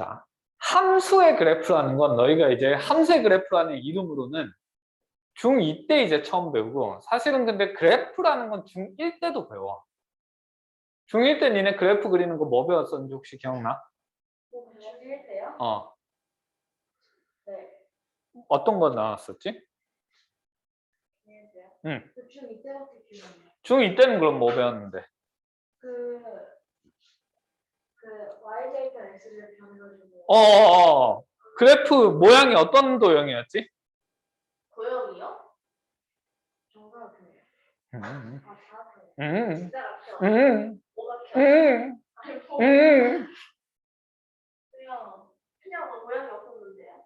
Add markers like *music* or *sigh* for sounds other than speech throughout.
자, 함수의 그래프라는 건 너희가 이제 함수의 그래프라는 이름으로는 중2 때 이제 처음 배우고 사실은 근데 그래프라는 건 중1 때도 배워. 중1 때 니네 그래프 그리는 거 뭐 배웠었는지 혹시 기억나? 뭐 중일 때요? 어, 네. 어떤 거 나왔었지? 중일 때요? 응. 그 중2 때밖에 기억이 안 나요. 중2 때는 그럼 뭐 배웠는데? 그, 그 X를 어, 어, 어. 그래프 모양이 어떤 도형이었지? 고형이요? 정사각형이요. 음, 아, 사각형이요. 음, 진짜 같아요. 음, 오각형. 음, 아니, 뭐, 음. 그냥, 그냥 뭐 모양이 없었는데요.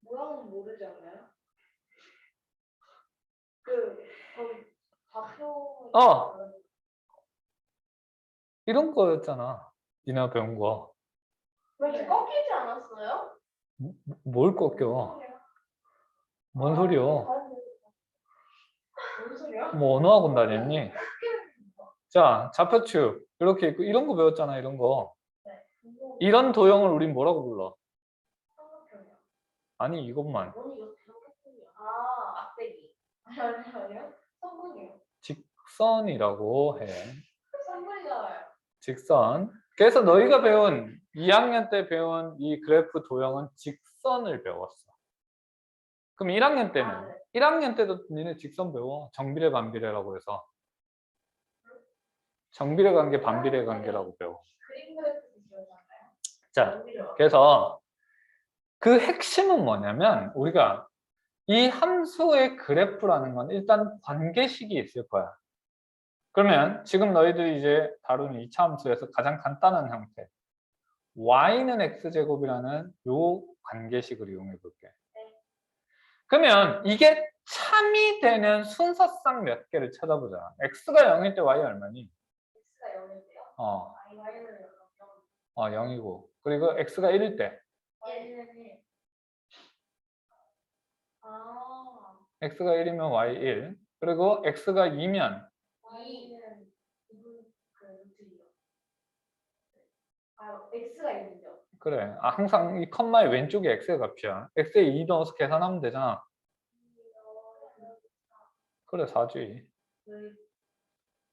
모양은 모르지 않나요? 그, 거기 좌표. 어. 이런 거였잖아. 니나 배운 거. 왜 이렇게 꺾이지 않았어요? 뭘 꺾여? 뭔 소리야? 뭐 언어 학원 다녔니? 자, 좌표축 이렇게 있고 이런 거 배웠잖아. 이런 거. 이런 도형을 우린 뭐라고 불러? 아니 이것만. 아. 아니 아니 아니요. 성분이요. 직선이라고 해. 성분이잖아요. 직선. 그래서 너희가 배운 2학년 때 배운 이 그래프 도형은 직선을 배웠어. 그럼 1학년 때는 아, 네. 1학년 때도 니네 직선 배워. 정비례 반비례라고 해서 정비례 관계 반비례 관계라고 배워. 자. 그래서 그 핵심은 뭐냐면 우리가 이 함수의 그래프라는 건 일단 관계식이 있을 거야. 그러면 지금 너희들이 이제 다루는 2차 함수에서 가장 간단한 형태 y는 x제곱이라는 요 관계식을 이용해 볼게. 그러면 이게 참이 되는 순서상 몇 개를 찾아보자. x가 0일 때 y 얼마니? x가 0인데요. 어, 아 y는 0. 어 0이고 그리고 x가 1일 때 y는 1. 아 x가 1이면 y 1 그리고 x가 2면 y는 2분 그 루트 2요. 아 x가 1이죠. 그래. 아, 항상 이 컴마의 왼쪽이 x의 값이야. x에 2 넣어서 계산하면 되잖아. 그래 4지.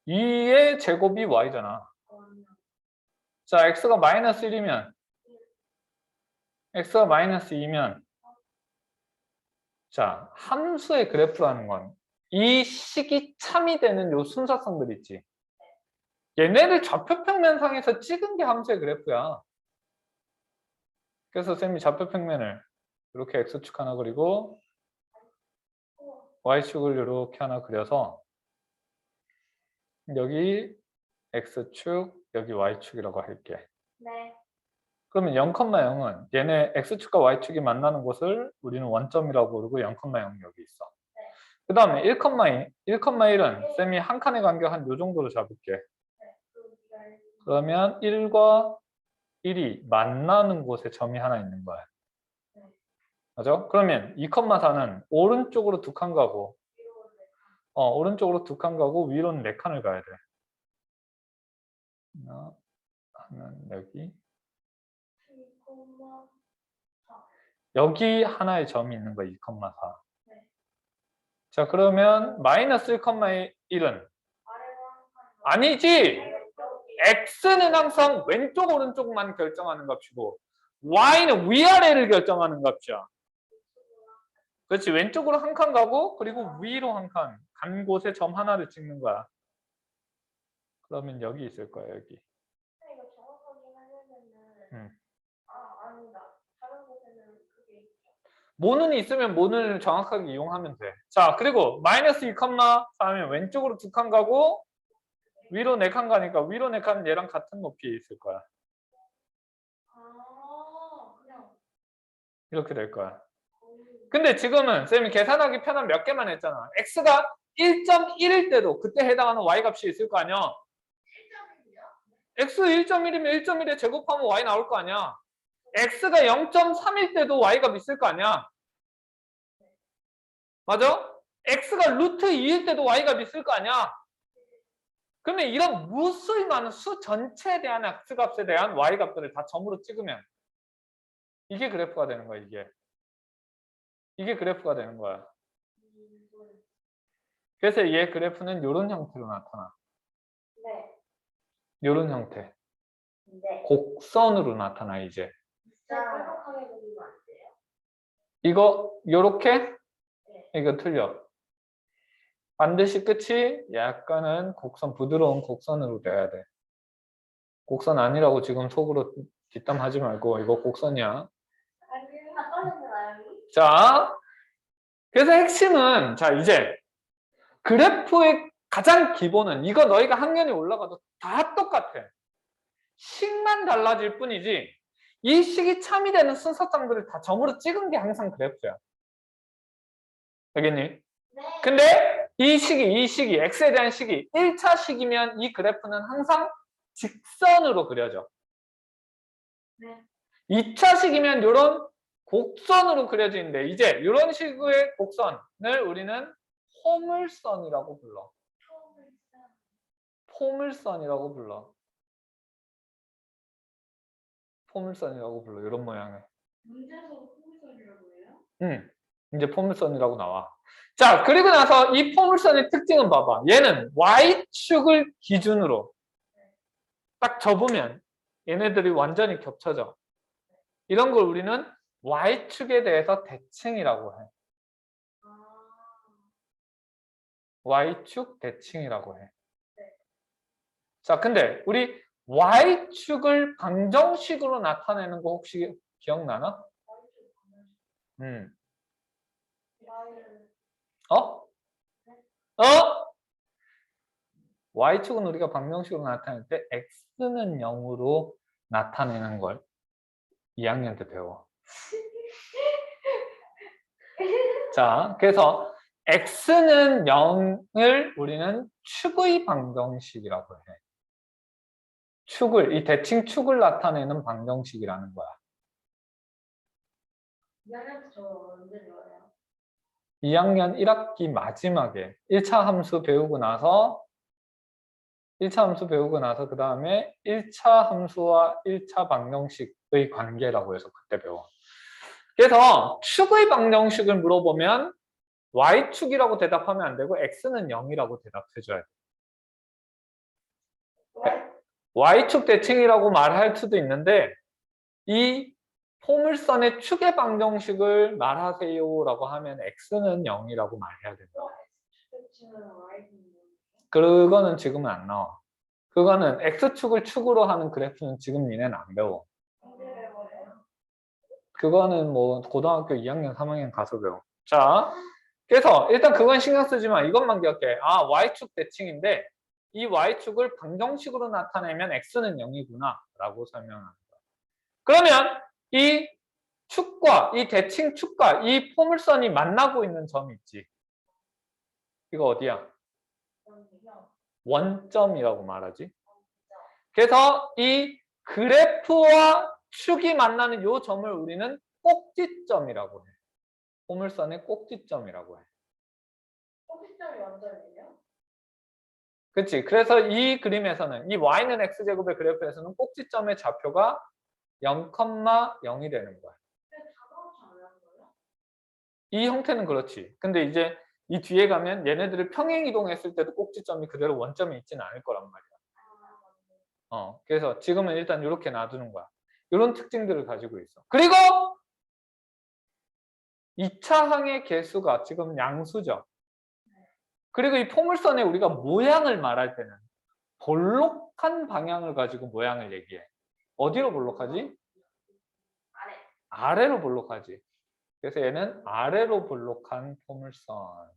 2의 제곱이 y잖아. 자 x가 마이너스 1이면 x가 마이너스 2면 자 함수의 그래프라는 건 이 식이 참이 되는 요 순서성들 있지 얘네를 좌표평면상에서 찍은 게 함수의 그래프야 그래서 쌤이 좌표평면을 이렇게 x축 하나 그리고 y축을 이렇게 하나 그려서 여기 x축 여기 y축이라고 할게 네. 그러면 0,0은 얘네 x축과 y축이 만나는 곳을 우리는 원점이라고 부르고 0,0 여기 있어. 그 다음에 1,1, 1,1은 쌤이 한 칸의 간격 한 요 정도로 잡을게. 그러면 1과 1이 만나는 곳에 점이 하나 있는 거야. 맞아? 그러면 2,4는 오른쪽으로 두 칸 가고 어, 오른쪽으로 두 칸 가고 위로는 네 칸을 가야 돼. 하나, 하나는 여기 여기 하나의 점이 있는 거야 2,4 네. 자 그러면 마이너스 1,1은 아니지 x는 항상 왼쪽 오른쪽만 결정하는 값이고 y는 위아래를 결정하는 값이야 그렇지 왼쪽으로 한 칸 가고 그리고 위로 한 칸 간 곳에 점 하나를 찍는 거야 그러면 여기 있을 거야 여기 음. 아. 모는 있으면 모는 정확하게 이용하면 돼. 자, 그리고 마이너스 2, 하면 왼쪽으로 두 칸 가고 위로 네칸 가니까 위로 네 칸은 얘랑 같은 높이에 있을 거야. 아 이렇게 될 거야. 근데 지금은 쌤이 계산하기 편한 몇 개만 했잖아. x가 1.1일 때도 그때 해당하는 y 값이 있을 거 아니야. 1점이요? x 1.1이면 1.1에 제곱하면 y 나올 거 아니야. x가 0.3일 때도 y 값 있을 거 아니야. 맞아? x가 루트 2일 때도 y 값 있을 거 아니야. 그러면 이런 무수히 많은 수 전체에 대한 x값에 대한 y값들을 다 점으로 찍으면 이게 그래프가 되는 거야 이게 이게 그래프가 되는 거야 그래서 얘 그래프는 이런 형태로 나타나 네. 이런 형태 네. 곡선으로 나타나 이제 돼요? 이거 요렇게 네. 이거 틀려 반드시 끝이 약간은 곡선 부드러운 곡선으로 돼야 돼 곡선 아니라고 지금 속으로 뒷담하지 말고 이거 곡선이야? 자 그래서 핵심은 자 이제 그래프의 가장 기본은 이거 너희가 학년이 올라가도 다 똑같아 식만 달라질 뿐이지 이 식이 참이 되는 순서장들을 다 점으로 찍은 게 항상 그래프야 알겠니? 네. 근데 이 식이 이 식이 x에 대한 식이 1차 식이면 이 그래프는 항상 직선으로 그려져. 네. 2차 식이면 이런 곡선으로 그려지는데 이제 이런 식의 곡선을 우리는 포물선이라고 불러. 포물선이라고 불러. 포물선이라고 불러. 이런 모양을. 문제에서 포물선이라고 해요? 음, 이제 포물선이라고 나와. 자, 그리고 나서 이 포물선의 특징은 봐봐. 얘는 Y축을 기준으로 딱 접으면 얘네들이 완전히 겹쳐져. 이런 걸 우리는 Y축에 대해서 대칭이라고 해. 아, Y축 대칭이라고 해. 자, 근데 우리 Y축을 방정식으로 나타내는 거 혹시 기억나나? 음. 어? 어? y축은 우리가 방정식으로 나타낼 때 x는 0으로 나타내는 걸 2학년 때 배워. *laughs* 자, 그래서 x는 0을 우리는 축의 방정식이라고 해. 축을, 이 대칭 축을 나타내는 방정식이라는 거야. 미안해서 저 언제 배워요? 2학년 1학기 마지막에 1차 함수 배우고 나서 1차 함수 배우고 나서 그 다음에 1차 함수와 1차 방정식의 관계라고 해서 그때 배워. 그래서 축의 방정식을 물어보면 y축이라고 대답하면 안 되고 x는 0이라고 대답해줘야 돼. y축 대칭이라고 말할 수도 있는데 이 포물선의 축의 방정식을 말하세요라고 하면 x는 0이라고 말해야 된다. 그거는 지금은 안 나와. 그거는 x축을 축으로 하는 그래프는 지금 니네는 안 배워. 그거는 뭐 고등학교 2학년, 3학년 가서 배워. 자, 그래서 일단 그건 신경 쓰지 마. 이것만 기억해. 아, y축 대칭인데 이 y축을 방정식으로 나타내면 x는 0이구나 라고 거야. 그러면 이 축과 이 대칭 축과 이 포물선이 만나고 있는 점이 있지. 이거 어디야? 원점이라고 말하지. 그래서 이 그래프와 축이 만나는 이 점을 우리는 꼭지점이라고 해. 포물선의 꼭지점이라고 해. 꼭지점이 완전이에요? 그렇지. 그래서 이 그림에서는 이 y는 x제곱의 그래프에서는 꼭지점의 좌표가 0,0이 되는 거야. 이 형태는 그렇지. 근데 이제 이 뒤에 가면 얘네들을 평행 이동했을 때도 꼭지점이 그대로 원점에 있지는 않을 거란 말이야. 어, 그래서 지금은 일단 이렇게 놔두는 거야. 이런 특징들을 가지고 있어. 그리고 2차 항의 개수가 지금 양수죠. 그리고 이 포물선에 우리가 모양을 말할 때는 볼록한 방향을 가지고 모양을 얘기해. 어디로 볼록하지? 아래. 아래로 볼록하지. 그래서 얘는 아래로 볼록한 포물선.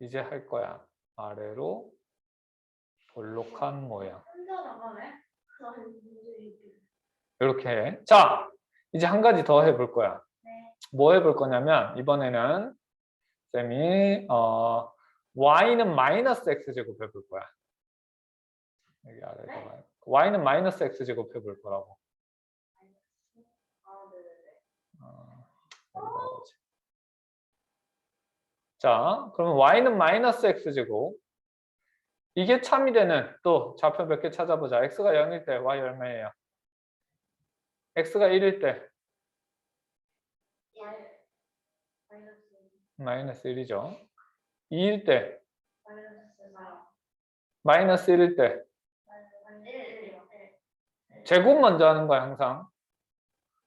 이제 할 거야. 아래로 볼록한 모양. 이렇게. 자, 이제 한 가지 더 해볼 거야. 네. 뭐 해볼 거냐면 이번에는 쌤이 어, y는 마이너스 x 제곱 해볼 거야. 여기 아래다가 y는 마이너스 x 제곱 해볼 거라고. 어. 자, 그러면 y는 마이너스 x제곱. 이게 참이 되는 또 좌표 몇 개 찾아보자. x가 0일 때 y 얼마예요? x가 1일 때말 마이너스 마이너스 1이죠. 2일 때 마이너스 4 마이너스 1일 때 마이너스 1 1 제곱 먼저 하는 거야 항상.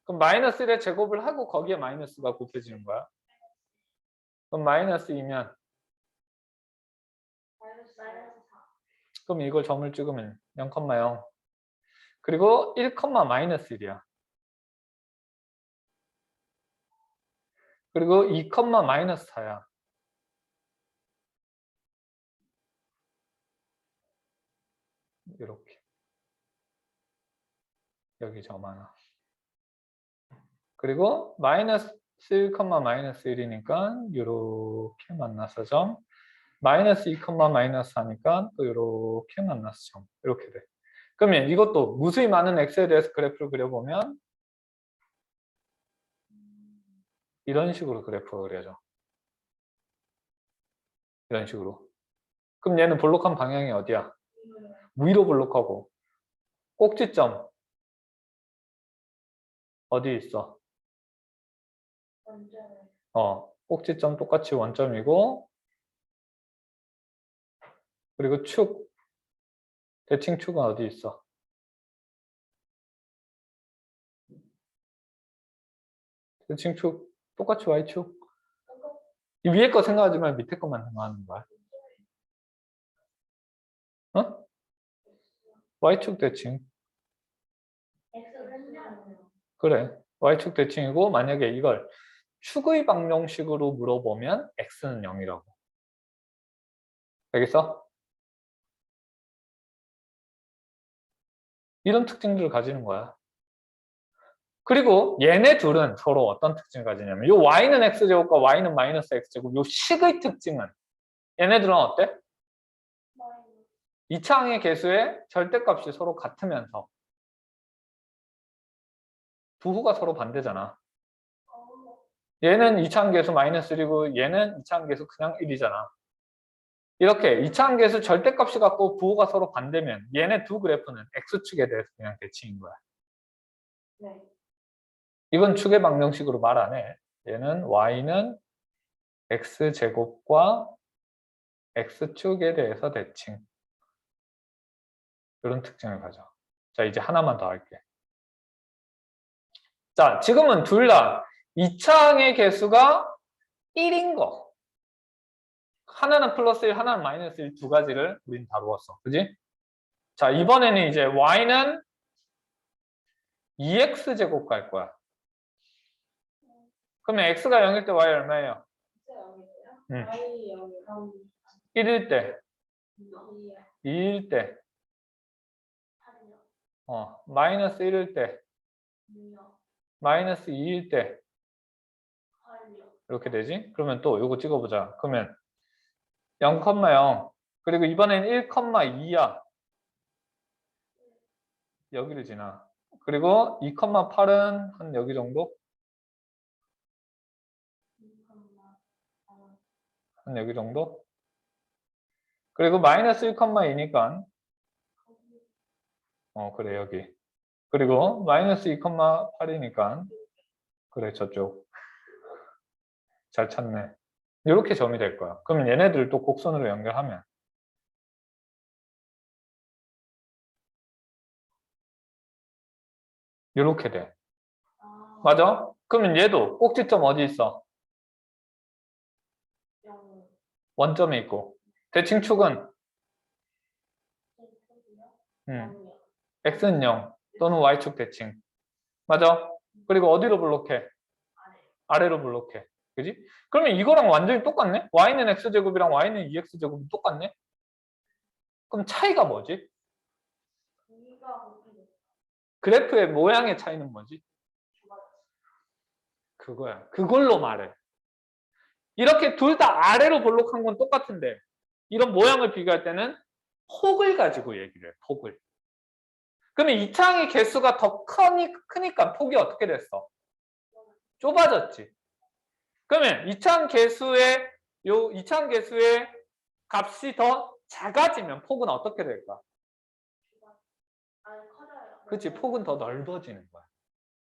그럼 마이너스 1의 제곱을 하고 거기에 마이너스가 곱해지는 거야. 그럼 마이너스 2면 마이너스 마이너스 4 그럼 이걸 점을 찍으면 0,0 그리고 1, 마이너스 1이야. 그리고 2, 마이너스 4야. 이렇게 여기 점 하나. 그리고 마이너스 1, 마이너스 1이니까 이렇게 만나서 점. 마이너스 2, 마이너스 4니까 또 이렇게 만나서 점. 이렇게 돼. 그러면 이것도 무수히 많은 x에 대해서 그래프를 그려보면 이런 식으로 그래프가 그려져. 이런 식으로. 그럼 얘는 볼록한 방향이 어디야? 위로 볼록하고 꼭지점 어디 있어? 완전 어, 꼭지점 똑같이 원점이고 그리고 축 대칭 축은 어디 있어? 대칭 축 똑같이 y축 이 위에 거 생각하지 말고 밑에 것만 생각하는 거야 어? y축 대칭 그래 y축 대칭이고 만약에 이걸 축의 방정식으로 물어보면 x는 0이라고 알겠어? 이런 특징들을 가지는 거야 그리고 얘네 둘은 서로 어떤 특징을 가지냐면 요 y는 x제곱과 y는 마이너스 x제곱 요 식의 특징은 얘네들은 어때? 이차항의 개수의 절대값이 서로 같으면서 부호가 서로 반대잖아 어 얘는 2차항 개수 마이너스 1이고 얘는 2차항 개수 그냥 1이잖아. 이렇게 2차항 개수 절대값이 같고 부호가 서로 반대면 얘네 두 그래프는 x축에 대해서 그냥 대칭인 거야. 네 이건 축의 방정식으로 말 안 해. 얘는 y는 x제곱과 x축에 대해서 대칭. 이런 특징을 가져. 자, 이제 하나만 더 할게. 자, 지금은 둘다 2차항의 개수가 1인 거. 하나는 플러스 1, 하나는 마이너스 1 두 가지를 우린 다루었어. 그지? 자, 이번에는 이제 y는 2x제곱 갈 거야. 그러면 x가 0일 때 y 얼마예요? X 0이고요 응. Y 0 그럼 1일 때, 2 2일 때, 8이요 어, 마이너스 1일 때, 6이요 마이너스 2일 때 8이요 이렇게 되지? 그러면 또 요거 찍어보자. 그러면 0,0 그리고 이번엔 1,2야. 여기를 지나. 그리고 2,8은 한 여기 정도? 한 여기 정도? 그리고 마이너스 1,2니까 어 그래 여기. 그리고 마이너스 2,8이니까 그래 저쪽. 잘 찾네. 이렇게 점이 될 거야. 그러면 얘네들 또 곡선으로 연결하면 이렇게 돼. 아, 맞아? 그러면 얘도 꼭지점 어디 있어? 0 원점에 있고. 대칭축은 1이요 음, 0이요 x는 0 또는 y축 대칭. 맞아? 그리고 어디로 블록해? 아래 아래로 블록해. 그지? 그러면 이거랑 완전히 똑같네? y는 x제곱이랑 y는 2x제곱이 똑같네? 그럼 차이가 뭐지? 그래프의 모양의 차이는 뭐지? 그거야. 그걸로 말해. 이렇게 둘 다 아래로 볼록한 건 똑같은데 이런 모양을 비교할 때는 폭을 가지고 얘기를 해. 폭을. 그러면 이 창의 개수가 더 크니, 크니까 폭이 어떻게 됐어? 좁아졌지. 그러면 이 창 개수의 요 이차함계수의 값이 더 작아지면 폭은 어떻게 될까? 그치 폭은 더 넓어지는 거야.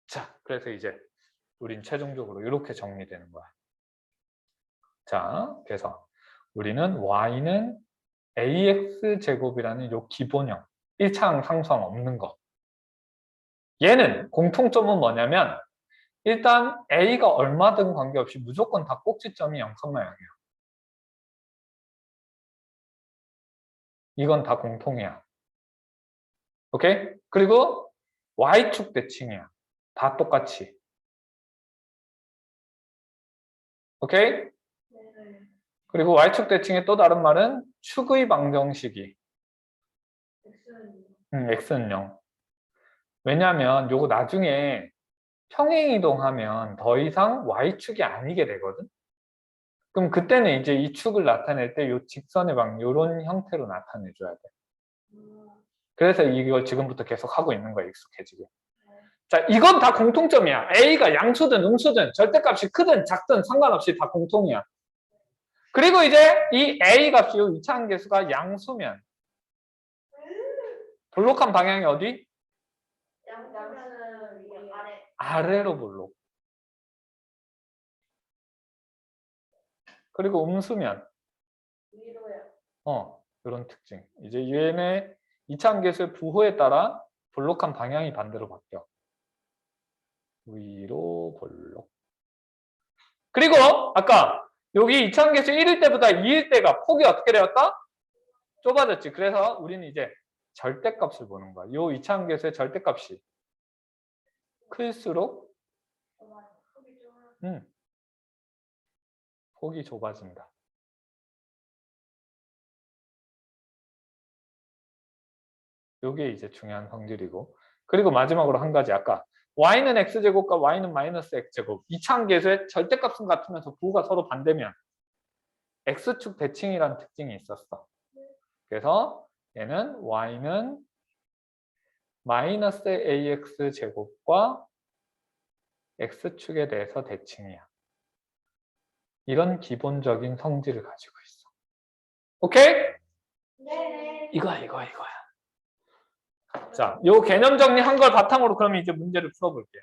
자, 그래서 이제 우린 최종적으로 이렇게 정리되는 거야. 자, 그래서 우리는 y는 ax 제곱이라는 요 기본형 1차항 상수항 없는 거. 얘는 공통점은 뭐냐면 일단 a가 얼마든 관계없이 무조건 다 꼭지점이 0,0이야. 이건 다 공통이야. 오케이? 그리고 y축 대칭이야. 다 똑같이. 오케이? 네. 그리고 y축 대칭의 또 다른 말은 축의 방정식이 음, x는 0. 왜냐하면 요거 나중에 평행 이동하면 더 이상 y축이 아니게 되거든. 그럼 그때는 이제 이 축을 나타낼 때요 직선의 방 요런 형태로 나타내 줘야 돼. 음, 그래서 이걸 지금부터 계속 하고 있는 거야, 익숙해지게. 자, 이건 다 공통점이야. A가 양수든 음수든 절대값이 크든 작든 상관없이 다 공통이야. 그리고 이제 이 A 값이 요 이차항 계수가 양수면 볼록한 방향이 어디? 아래로 볼록. 그리고 음수면 위로요. 어, 이런 특징. 이제 얘네 이차항 계수의 부호에 따라 볼록한 방향이 반대로 바뀌어. 위로 볼록. 그리고 아까 여기 이차항 계수 1일 때보다 2일 때가 폭이 어떻게 되었다? 좁아졌지. 그래서 우리는 이제 절대값을 보는 거야. 요 이차항 계수의 절대값이 클수록 좀 음, 폭이 좁아진다. 요게 이제 중요한 성질이고 그리고 마지막으로 한 가지 아까 y는 x제곱과 y는 마이너스 x제곱 이차항 계수의 절대값은 같으면서 부호가 서로 반대면 x축 대칭이라는 특징이 있었어. 그래서 얘는 y는 마이너스 ax 제곱과 x축에 대해서 대칭이야. 이런 기본적인 성질을 가지고 있어. 오케이? 네. 이거야, 이거야, 이거야. 자, 요 개념 정리한 걸 바탕으로 그러면 이제 문제를 풀어볼게.